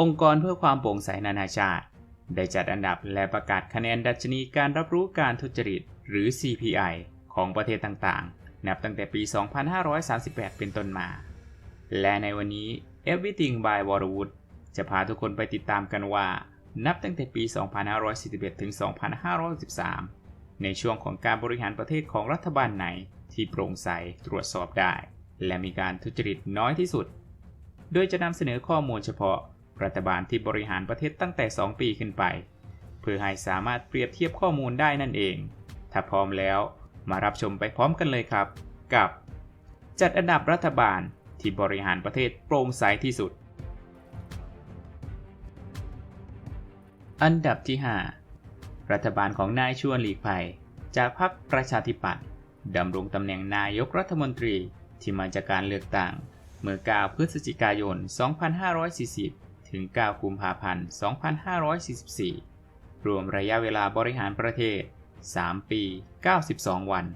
องค์กรเพื่อความโปร่งใสนานาชาติ ได้จัดอันดับและประกาศคะแนนดัชนีการรับรู้การทุจริต หรือ CPI ของประเทศต่างๆ นับตั้งแต่ปี 2538 เป็นต้นมา และในวันนี้ Everything by Warwood จะพาทุกคนไปติดตามกันว่า นับตั้งแต่ปี 2541 ถึง 2563 ในช่วงของการบริหารประเทศของรัฐบาลไหนที่โปร่งใสตรวจสอบได้ และมีการทุจริตน้อยที่สุด โดยจะนำเสนอข้อมูลเฉพาะ รัฐบาลที่บริหารประเทศตั้งแต่ 2 ปีขึ้นไป เพื่อให้สามารถเปรียบเทียบข้อมูลได้นั่นเอง ถ้าพร้อมแล้วมารับชมไปพร้อมกันเลยครับ กับ จัดอันดับรัฐบาลที่บริหารประเทศโปร่งใสที่สุด อันดับที่ 5 รัฐบาลของนายชวนหลีกภัย จากพรรคประชาธิปัตย์ดำรงตำแหน่งนายกรัฐมนตรีที่มาจากการเลือกตั้งเมื่อ9พฤศจิกายน 2540 ถึง 9 กุมภาพันธ์ 2544 รวมระยะเวลาบริหารประเทศ 3 ปี 92 วัน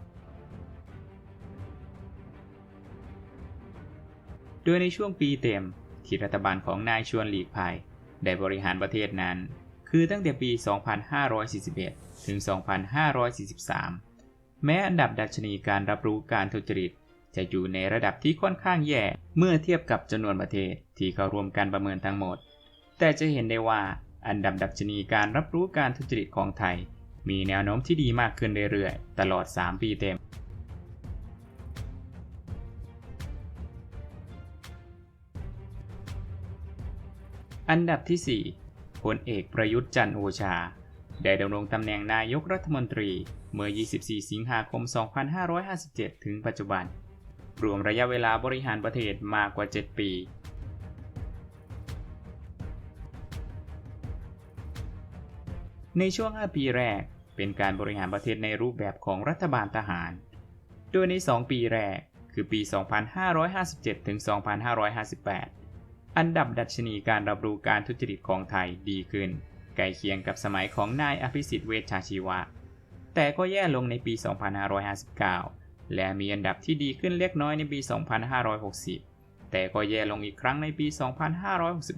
โดยในช่วงปีเต็มที่รัฐบาลของนายชวนหลีกภัย ได้บริหารประเทศนั้น คือตั้งแต่ปี 2541 ถึง 2543 แม้อันดับดัชนีการรับรู้การทุจริต จะอยู่ในระดับที่ค่อนข้างแย่เมื่อเทียบกับจำนวนประเทศที่เข้าร่วมการประเมินทั้งหมด แต่จะเห็นได้ว่าอันดับดัชนีการรับรู้การทุจริตของไทย มีแนวโน้มที่ดีมากขึ้นเรื่อยๆ ตลอด 3 ปีเต็ม อันดับที่ 4พลเอกประยุทธ์จันทร์โอชา ได้ดำรงตำแหน่งนายกรัฐมนตรีเมื่อ 24 สิงหาคม 2557 ถึงปัจจุบัน รวมระยะเวลาบริหารประเทศมากกว่า 7 ปีในช่วง 5 ปีแรก เป็นการบริหารประเทศในรูปแบบของรัฐบาลทหาร โดยใน 2 ปีแรก คือปี 2557 ถึง 2558 อันดับดัชนีการรับรู้การทุจริตของไทยดีขึ้น ใกล้เคียงกับสมัยของนายอภิสิทธิ์เวชชาชีวะ แต่ก็แย่ลงในปี 2559 และมีอันดับที่ดีขึ้นเล็กน้อยในปี 2560 แต่ก็แย่ลงอีกครั้งในปี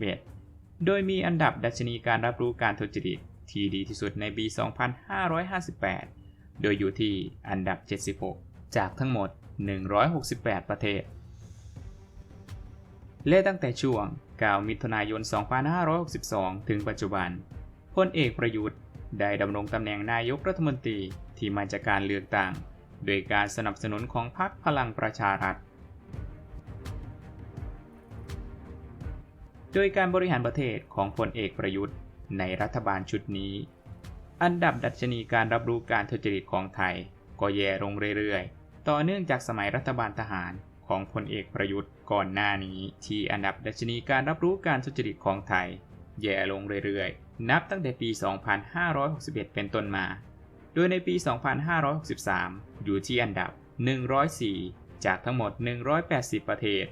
2561 โดยมีอันดับดัชนีการรับรู้การทุจริตที่ดีที่สุดในปี 2558 โดยอยู่ที่อันดับ 76 จากทั้งหมด 168 ประเทศ และตั้งแต่ช่วง 9 มิถุนายน 2562 ถึงปัจจุบัน พลเอกประยุทธ์ได้ดำรงตำแหน่งนายกรัฐมนตรีที่มาจากการเลือกตั้ง โดยการสนับสนุนของพรรคพลังประชารัฐ โดยการบริหารประเทศของพลเอกประยุทธ์ในรัฐบาลชุดนี้ อันดับดัชนีการรับรู้การทุจริตของไทย ก็แย่ลงเรื่อยๆ ต่อเนื่องจากสมัยรัฐบาลทหารของพลเอกประยุทธ์ก่อนหน้านี้ ที่อันดับดัชนีการรับรู้การทุจริตของไทย แย่ลงเรื่อยๆ นับตั้งแต่ปี 2561 เป็นต้นมา โดยในปี 2563 อยู่ที่อันดับ 104 จากทั้งหมด 180 ประเทศ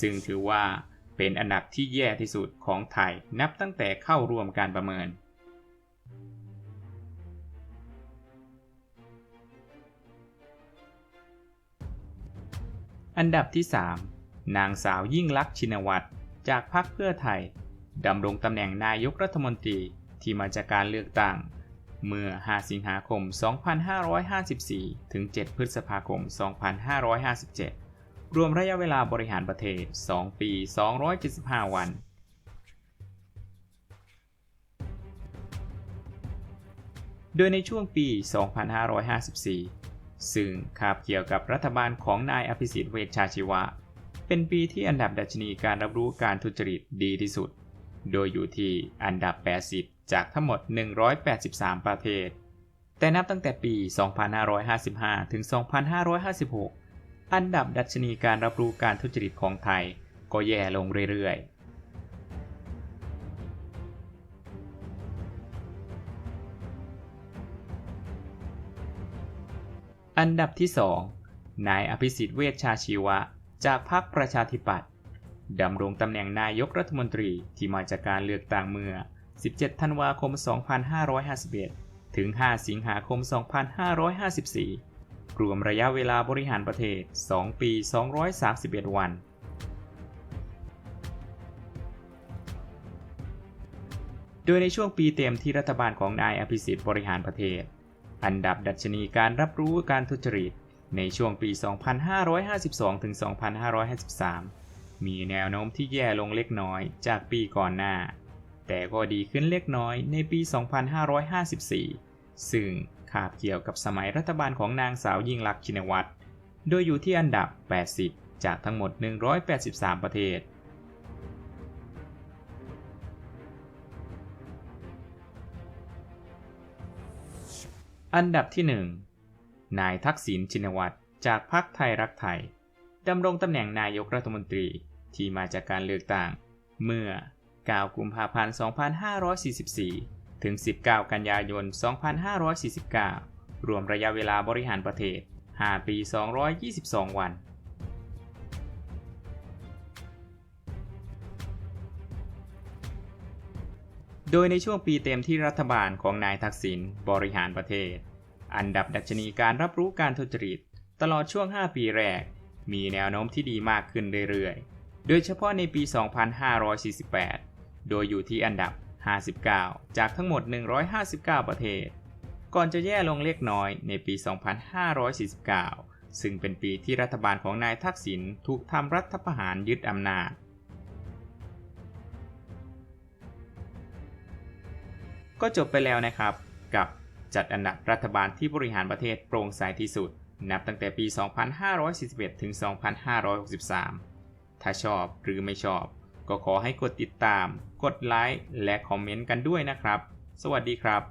ซึ่งถือว่าเป็นอันดับที่แย่ที่สุดของไทยนับตั้งแต่เข้าร่วมการประเมิน อันดับที่ 3 นางสาวยิ่งลักษณ์ชินวัตรจากพรรคเพื่อไทยดำรงตำแหน่งนายกรัฐมนตรีที่มาจากการเลือกตั้ง เมื่อ 5 สิงหาคม 2554 ถึง 7 พฤษภาคม 2557 รวมระยะเวลาบริหารประเทศ 2 ปี 275 วัน โดยในช่วงปี 2554 ซึ่งคาบเกี่ยวกับรัฐบาลของนายอภิสิทธิ์เวชชาชีวะ เป็นปีที่อันดับดัชนีการรับรู้การทุจริตดีที่สุด โดยอยู่ที่อันดับ 80 จากทั้งหมด 183 ประเทศ แต่นับตั้งแต่ปี 2555 ถึง 2556 อันดับดัชนีการรับรู้การทุจริตของไทยก็แย่ลงเรื่อยๆอันดับที่ 2 นายอภิสิทธิ์เวชชาชีวะ จากพรรคประชาธิปัตย์ดำรงตำแหน่งนายกรัฐมนตรีที่มาจากการเลือกตั้งเมื่อ 17 ธันวาคม 2551 ถึง 5 สิงหาคม 2554 รวมระยะเวลาบริหารประเทศ 2 ปี 231 วัน โดยในช่วงปีเต็มที่รัฐบาลของนายอภิสิทธิ์บริหารประเทศ อันดับดัชนีการรับรู้การทุจริตในช่วงปี 2552 ถึง 2553 มีแนวโน้มที่แย่ลงเล็กน้อยจากปีก่อนหน้า แต่ก็ดีขึ้นเล็กน้อยในปี 2554 ซึ่งขาบเกี่ยวกับสมัยรัฐบาลของนางสาวยิ่งลักษณ์ชินวัตร โดยอยู่ที่อันดับ 80 จากทั้งหมด 183 ประเทศ อันดับที่ 1 นายทักษิณชินวัตรจากพรรคไทยรักไทยดำรงตำแหน่งนายกรัฐมนตรีที่มาจากการเลือกตั้งเมื่อ 9 กุมภาพันธ์ 2544 ถึง 19 กันยายน 2549 รวมระยะเวลาบริหารประเทศ 5 ปี 222 วัน โดยในช่วงปีเต็มที่รัฐบาลของนายทักษิณบริหารประเทศ อันดับดัชนีการรับรู้การทุจริต ตลอดช่วง 5 ปีแรก มีแนวโน้มที่ดีมากขึ้นเรื่อยๆ โดยเฉพาะในปี 2548 โดยอยู่ที่อันดับ 59 จากทั้งหมด 159 ประเทศ ก่อนจะแย่ลงเล็กน้อยในปี 2549 ซึ่งเป็นปีที่รัฐบาลของนายทักษิณถูกทำรัฐประหารยึดอำนาจก็จบไปแล้วนะครับ กับจัดอันดับรัฐบาลที่บริหารประเทศโปร่งใสที่สุด นับตั้งแต่ปี 2541 ถึง 2563 ถ้าชอบหรือไม่ชอบ ก็ขอให้กดติดตาม กดไลค์และคอมเมนต์กันด้วยนะครับ สวัสดีครับ